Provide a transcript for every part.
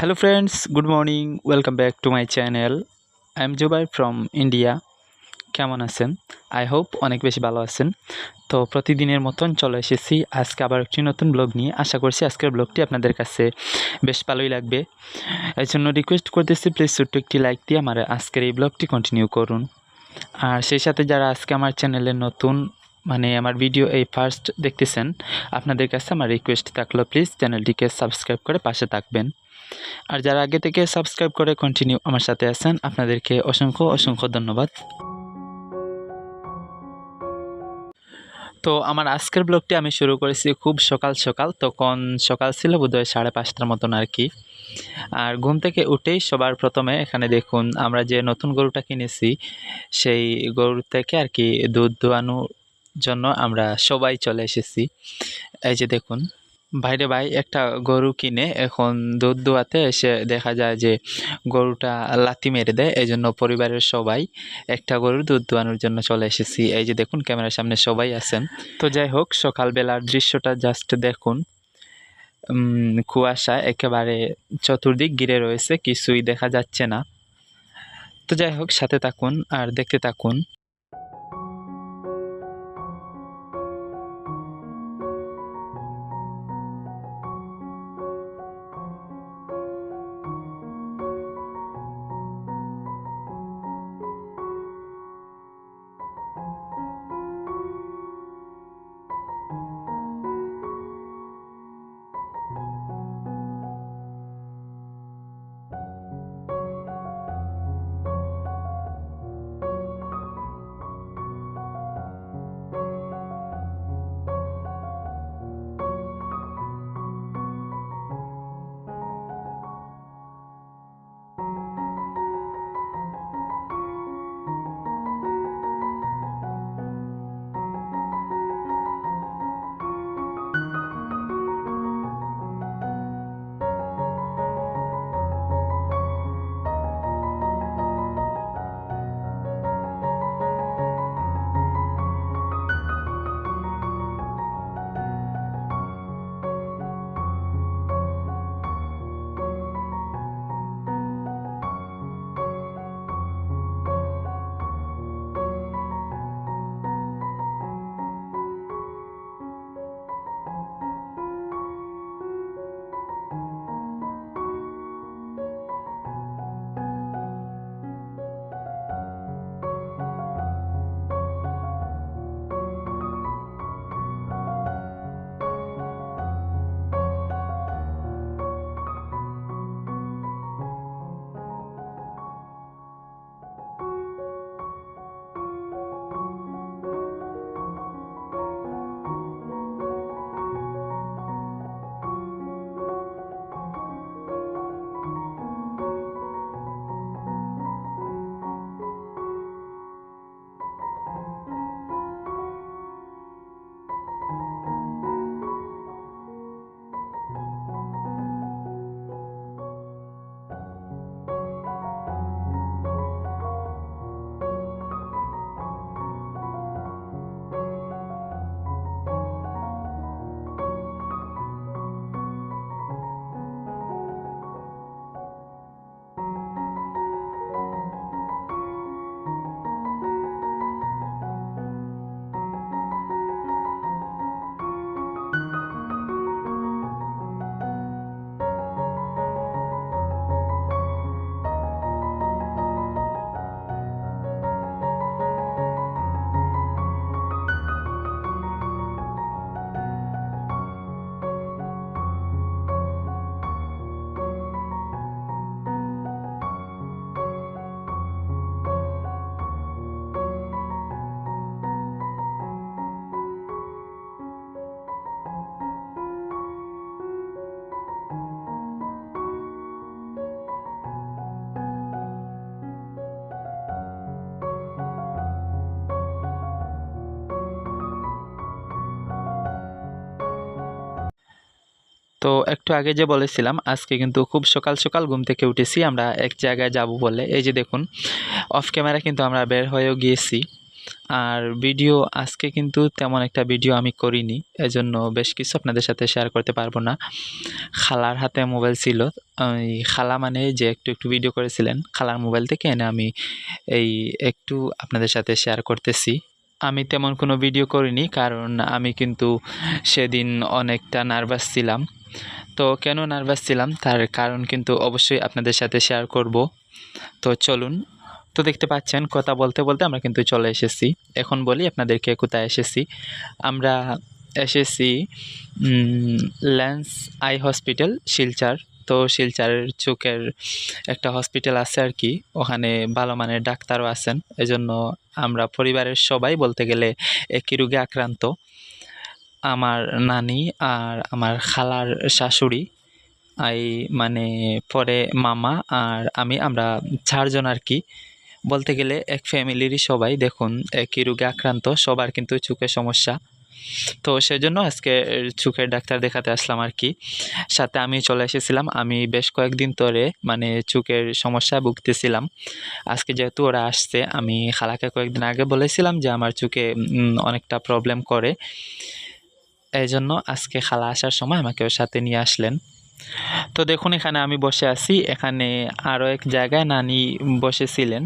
Hello friends good morning welcome back to my channel I am Jubai from India কেমন আছেন? I hope অনেক বেশি ভালো আছেন। তো প্রতিদিনের মতন চলে এসেছি। আজকে আবার একটি নতুন ব্লগ নিয়ে। আশা করছি আজকের ব্লগটি আপনাদের কাছে বেশ ভালোই লাগবে। এই জন্য রিকোয়েস্ট করতেছি প্লিজ ছোট্ট একটি লাইক দিয়ে আমার আজকের এই ব্লগটি কন্টিনিউ করুন। আর সেই সাথে যারা আজকে আমার চ্যানেলে নতুন মানে আমার ভিডিও এই ফার্স্ট দেখতেছেন, আপনাদের কাছে আমার রিকোয়েস্ট থাকল প্লিজ চ্যানেলটিকে সাবস্ক্রাইব করে পাশে থাকবেন। আর যারা আগে থেকে সাবস্ক্রাইব করে কন্টিনিউ আমার সাথে আছেন, আপনাদেরকে অসংখ্য অসংখ্য ধন্যবাদ। তো আমার আজকের ব্লগটি আমি শুরু করেছি খুব সকাল সকাল, তখন সকাল ছিল বোধহয় সাড়ে পাঁচটার মতন আর কি। আর ঘুম থেকে উঠেই সবার প্রথমে এখানে দেখুন, আমরা যে নতুন গরুটা কিনেছি, সেই গরু থেকে আর কি দুধ দোয়ানোর জন্য আমরা সবাই চলে এসেছি। এই যে দেখুন বাইরে ভাই, একটা গরু কিনে এখন দুধ দোয়াতে এসে দেখা যায় যে গরুটা লাথি মেরে দেয় এই জন্য পরিবারের সবাই একটা গরুর দুধ দোয়ানোর জন্য চলে এসেছি। এই যে দেখুন, ক্যামেরার সামনে সবাই আছেন। তো যাই হোক, সকালবেলার দৃশ্যটা জাস্ট দেখুন। কুয়াশা একেবারে চতুর্দিক ঘিরে রয়েছে, কিছুই দেখা যাচ্ছে না। তো যাই হোক, সাথে থাকুন আর দেখতে থাকুন। তো একটু আগে যে বলেছিলাম, আজকে কিন্তু খুব সকাল সকাল ঘুম থেকে উঠেছি, আমরা এক জায়গায় যাব বলে। এই যে দেখুন অফ ক্যামেরা কিন্তু আমরা বের হয়েও গিয়েছি। আর ভিডিও আজকে কিন্তু তেমন একটা ভিডিও আমি করিনি, এজন্য বেশ কিছু আপনাদের সাথে শেয়ার করতে পারব না। খালার হাতে মোবাইল ছিল, ওই খালা মানে যে একটু একটু ভিডিও করেছিলেন, খালার মোবাইল থেকে এনে আমি এই একটু আপনাদের সাথে শেয়ার করতেছি। আমি তেমন কোনো ভিডিও করিনি, কারণ আমি কিন্তু সেদিন অনেকটা নার্ভাস ছিলাম। তো কেন নার্ভাস ছিলাম? তার কারণ কিন্তু অবশ্যই আপনাদের সাথে শেয়ার করব। তো চলুন, তো দেখতে পাচ্ছেন, কথা বলতে বলতে আমরা কিন্তু চলে এসেছি। এখন বলি আপনাদেরকে কোথায় এসেছি। আমরা এসেছি ল্যান্স আই হসপিটাল শিলচার। তো শিলচারের চোখের একটা হসপিটাল আছে আর কি। ওখানে ভালো মানের ডাক্তারও আছেন। এজন্য আমরা পরিবারের সবাই বলতে গেলে একই রোগে আক্রান্ত। আমার নানি আর আমার খালার শাশুড়ি এই মানে পরে মামা আর আমি, আমরা চারজন আর কি। বলতে গেলে এক ফ্যামিলিরই সবাই দেখুন, একই রোগে আক্রান্ত, সবার কিন্তু চোখের সমস্যা। তো সেই জন্য আজকে চোখের ডাক্তার দেখাতে আসলাম আর কি। সাথে আমি চলে এসেছিলাম। আমি বেশ কয়েকদিন ধরে মানে চোখের সমস্যা ভুগতেছিলাম। আজকে যেহেতু ওরা আসছে, আমি খালাকে কয়েকদিন আগে বলেছিলাম যে আমার চোখে অনেকটা প্রবলেম করে। এই জন্য আজকে খালা আসার সময় আমাকে ওর সাথে নিয়ে আসলেন। তো দেখুন, এখানে আমি বসে আছি। এখানে আরও এক জায়গায় নানি বসেছিলেন।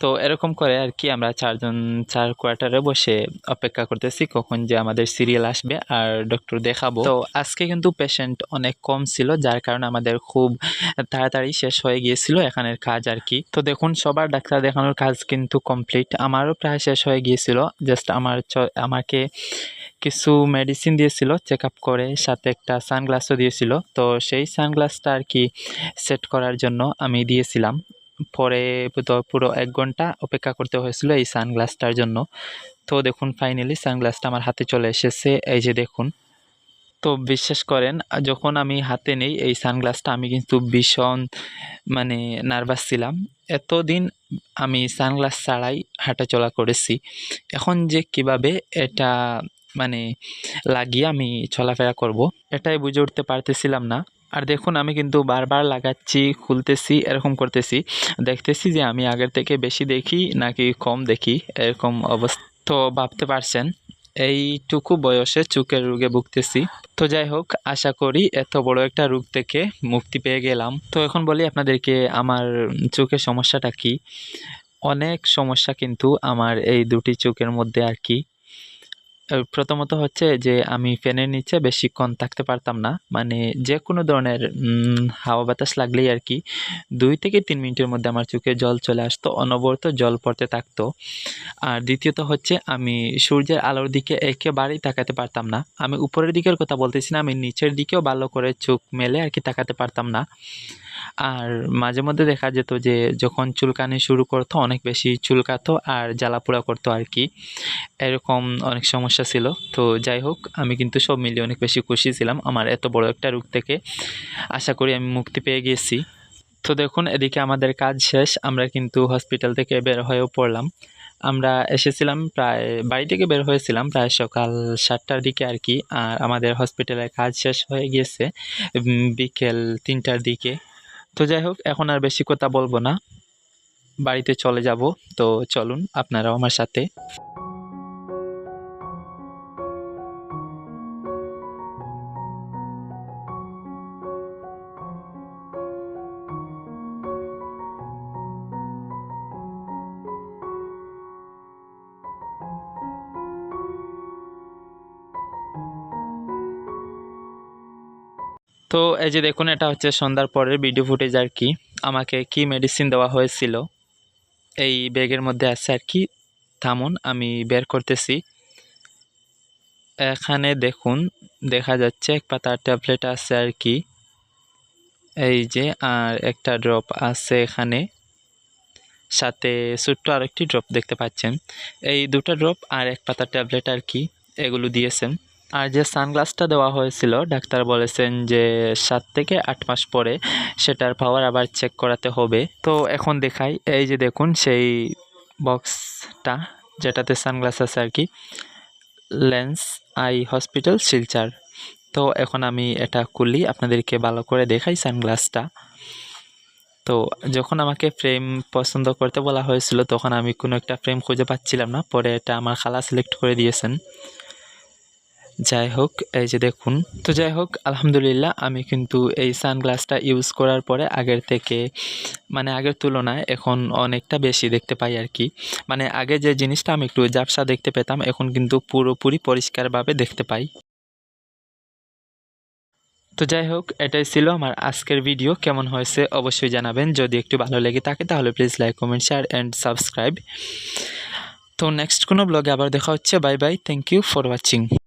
তো এরকম করে আর কি আমরা চারজন, চার কোয়ার্টারে বসে অপেক্ষা করতেছি, কখন যে আমাদের সিরিয়াল আসবে আর ডক্টর দেখাবো। তো আজকে কিন্তু পেশেন্ট অনেক কম ছিল, যার কারণে আমাদের খুব তাড়াতাড়ি শেষ হয়ে গিয়েছিল এখানের কাজ আর কি। তো দেখুন, সবার ডাক্তার দেখানোর কাজ কিন্তু কমপ্লিট আমারও প্রায় শেষ হয়ে গিয়েছিল জাস্ট আমার আমাকে কিছু মেডিসিন দিয়েছিল চেক আপ করে সাথে একটা সানগ্লাসও দিয়েছিল। তো সেই সানগ্লাসটা আর কি সেট করার জন্য আমি দিয়েছিলাম। পরে তো পুরো এক ঘণ্টা অপেক্ষা করতে হয়েছিল এই সানগ্লাসটার জন্য। তো দেখুন ফাইনালি সানগ্লাসটা আমার হাতে চলে এসেছে। এই যে দেখুন। তো বিশ্বাস করেন, যখন আমি হাতে নেই এই সানগ্লাসটা আমি কিন্তু ভীষণ মানে নার্ভাস ছিলাম। এতদিন আমি সানগ্লাস ছাড়াই হাঁটাচলা করেছি। এখন যে কীভাবে এটা মানে লাগিয়ে আমি চলাফেরা করব। এটাই বুঝে উঠতে পারতেছিলাম না। আর দেখুন, আমি কিন্তু বারবার লাগাচ্ছি, খুলতেছি, এরকম করতেছি। দেখতেছি যে আমি আগের থেকে বেশি দেখি নাকি কম দেখি, এরকম অবস্থা ভাবতে পারছেন? এইটুকু বয়সে চোখের রোগে ভুগতেছি। তো যাই হোক, আশা করি এত বড় একটা রোগ থেকে মুক্তি পেয়ে গেলাম। তো এখন বলি আপনাদেরকে, আমার চোখের সমস্যাটা কি? অনেক সমস্যা কিন্তু আমার এই দুটি চোখের মধ্যে আর কি। প্রথমত হচ্ছে যে আমি ফ্যানের নিচে বেশিক্ষণ থাকতে পারতাম না। মানে যে কোনো ধরনের হাওয়া বাতাস লাগলেই আর কি দুই থেকে তিন মিনিটের মধ্যে আমার চোখে জল চলে আসতো, অনবরত জল পড়তে থাকতো। আর দ্বিতীয়ত হচ্ছে আমি সূর্যের আলোর দিকে একেবারেই তাকাতে পারতাম না। আমি উপরের দিকের কথা বলতেছি না, আমি নিচের দিকেও ভালো করে চোখ মেলে আর কি তাকাতে পারতাম না। আর মাঝে মধ্যে দেখা যেত যে যখন চুলকানি শুরু করতো, অনেক বেশি চুলকাতো আর জ্বালাপোড়া করতো আর কি এরকম অনেক সমস্যা ছিল। তো যাই হোক, আমি কিন্তু সব মিলিয়ে অনেক বেশি খুশি ছিলাম আমার এত বড় একটা রোগ থেকে। আশা করি আমি মুক্তি পেয়ে গিয়েছি তো দেখুন, এদিকে আমাদের কাজ শেষ। আমরা কিন্তু হসপিটাল থেকে বের হয়েও পড়লাম। আমরা এসেছিলাম প্রায়, বাড়ি থেকে বের হয়েছিলাম প্রায় সকাল সাতটার দিকে আর কি আর আমাদের হসপিটালের কাজ শেষ হয়ে গিয়েছে বিকেল তিনটার দিকে। তো যাই হোক, এখন আর বেশি কথা বলব না। বাড়িতে চলে যাব, তো চলুন, আপনারাও আমার সাথে। তো এই যে দেখুন, এটা হচ্ছে সন্ধ্যার পরের ভিডিও ফুটেজ আর কি। আমাকে কি মেডিসিন দেওয়া হয়েছিল, এই ব্যাগের মধ্যে আছে আর কি। থামুন, আমি বের করতেছি। এখানে দেখুন, দেখা যাচ্ছে এক পাতার ট্যাবলেট আছে আর কি। এই যে, আর একটা ড্রপ আছে এখানে। সাথে ছোট্ট আরেকটি ড্রপ দেখতে পাচ্ছেন। এই দুটো ড্রপ আর এক পাতা ট্যাবলেট আর কি, এগুলো দিয়েছেন। আর যে সানগ্লাসটা দেওয়া হয়েছিল, ডাক্তার বলেছেন যে সাত থেকে আট মাস পরে সেটার পাওয়ার আবার চেক করাতে হবে। তো এখন দেখাই, এই যে দেখুন, সেই বক্সটা যেটাতে সানগ্লাস আছে আর কি, লেন্স আই হসপিটাল, শিলচার। তো এখন আমি এটা খুলি, আপনাদেরকে ভালো করে দেখাই সানগ্লাসটা। তো যখন আমাকে ফ্রেম পছন্দ করতে বলা হয়েছিল, তখন আমি কোনো একটা ফ্রেম খুঁজে পাচ্ছিলাম না, পরে এটা আমার খালা সিলেক্ট করে দিয়েছেন। যাই হোক, এই যে দেখুন। তো যাই হোক, আলহামদুলিল্লাহ, আমি কিন্তু এই সানগ্লাসটা ইউজ করার পরে আগের থেকে মানে আগের তুলনায় এখন অনেকটা বেশি দেখতে পাই আর কি। মানে আগে যে জিনিসটা আমি একটু ঝাপসা দেখতে পেতাম, এখন কিন্তু পুরোপুরি পরিষ্কারভাবে দেখতে পাই। তো যাই হোক, এটাই ছিল আমার আজকের ভিডিও। কেমন হয়েছে অবশ্যই জানাবেন। যদি একটু ভালো লেগে থাকে, তাহলে please like, comment, share and subscribe. তো নেক্সট কোনো ব্লগে আবার দেখা হচ্ছে। Bye bye, thank you for watching.